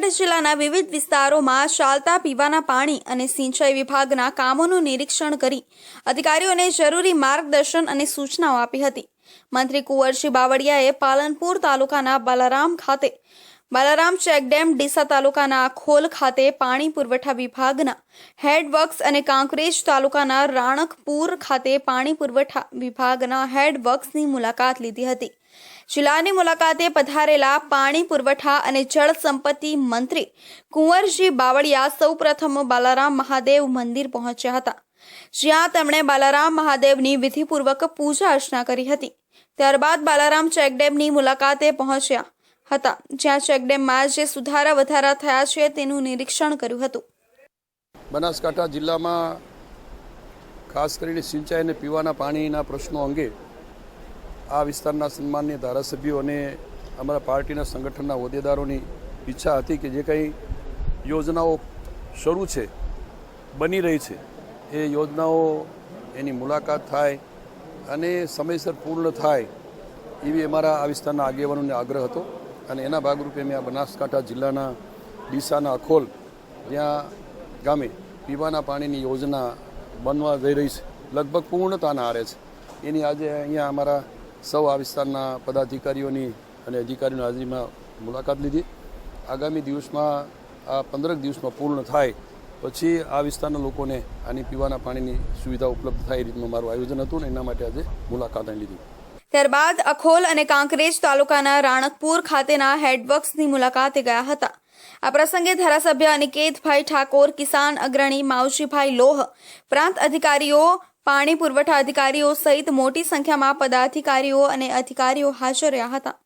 બનાસકાંઠા જિલ્લાના વિવિધ વિસ્તારોમાં ચાલતા પીવાના પાણી અને સિંચાઈ વિભાગના કામોનું નિરીક્ષણ કરી અધિકારીઓને જરૂરી માર્ગદર્શન અને સૂચનાઓ આપી હતી. મંત્રી કુંવરજી બાવળિયાએ પાલનપુર તાલુકાના બાલારામ ખાતે બાલારામ ચેકડેમ ડીસા તાલુકાના ખોલ ખાતે પાણી પુરવઠા વિભાગના હેડવર્ક્સ અને કાંકરેજ તાલુકાના રાણકપુર ખાતે પાણી પુરવઠા વિભાગના હેડવર્ક્સની મુલાકાત લીધી હતી. જિલ્લાની મુલાકાતે પધારેલા પાણી પુરવઠા અને જળ સંપત્તિ મંત્રી કુંવરજી બાવળિયા સૌપ્રથમ બાલારામ મહાદેવ મંદિર પહોંચ્યા હતા. જ્યાં તેમણે બાલારામ મહાદેવની વિધિપૂર્વક પૂજા અર્ચના કરી હતી. ત્યારબાદ બાલારામ ચેકડેમની મુલાકાતે પહોંચ્યા. હતા, જ્યાં ચેકડેમમાં જે સુધારા વધારા થયા છે તેનું નિરીક્ષણ કર્યું હતું. બનાસકાંઠા જિલ્લામાં ખાસ કરીને સિંચાઈ અને પીવાના પાણીના પ્રશ્નો અંગે આ વિસ્તારના સન્માનીય ધારાસભ્યો અને અમારા પાર્ટીના સંગઠનના હોદ્દેદારોની ઈચ્છા હતી કે જે કંઈ યોજનાઓ શરૂ છે, બની રહી છે, એ યોજનાઓ એની મુલાકાત થાય અને સમયસર પૂર્ણ થાય એવી અમારા આ વિસ્તારના આગેવાનોને આગ્રહ હતો. અને એના ભાગરૂપે મેં આ બનાસકાંઠા જિલ્લાના ડીસાના અખોલ ત્યાં ગામે પીવાના પાણીની યોજના બનવા જઈ રહી છે. લગભગ પૂર્ણતાના આરે છે. એની આજે અહીંયા અમારા સૌ આ વિસ્તારના પદાધિકારીઓની અને અધિકારીઓની હાજરીમાં મુલાકાત લીધી. આગામી દિવસમાં આ પંદરક દિવસમાં પૂર્ણ થાય પછી આ વિસ્તારના લોકોને આની પીવાના પાણીની સુવિધા ઉપલબ્ધ થાય એ રીતનું મારું આયોજન હતું ને એના માટે આજે મુલાકાત લીધી. ત્યારબાદ અખોલ અને કાંકરેજ તાલુકાના રાણકપુર ખાતેના હેડવર્ક્સની મુલાકાતે ગયા હતા. આ પ્રસંગે ધારાસભ્ય અનિકેતભાઈ ઠાકોર, કિસાન અગ્રણી માવજીભાઈ લોહ, પ્રાંત અધિકારીઓ, પાણી પુરવઠા અધિકારીઓ સહિત મોટી સંખ્યામાં પદાધિકારીઓ અને અધિકારીઓ હાજર રહ્યા હતા.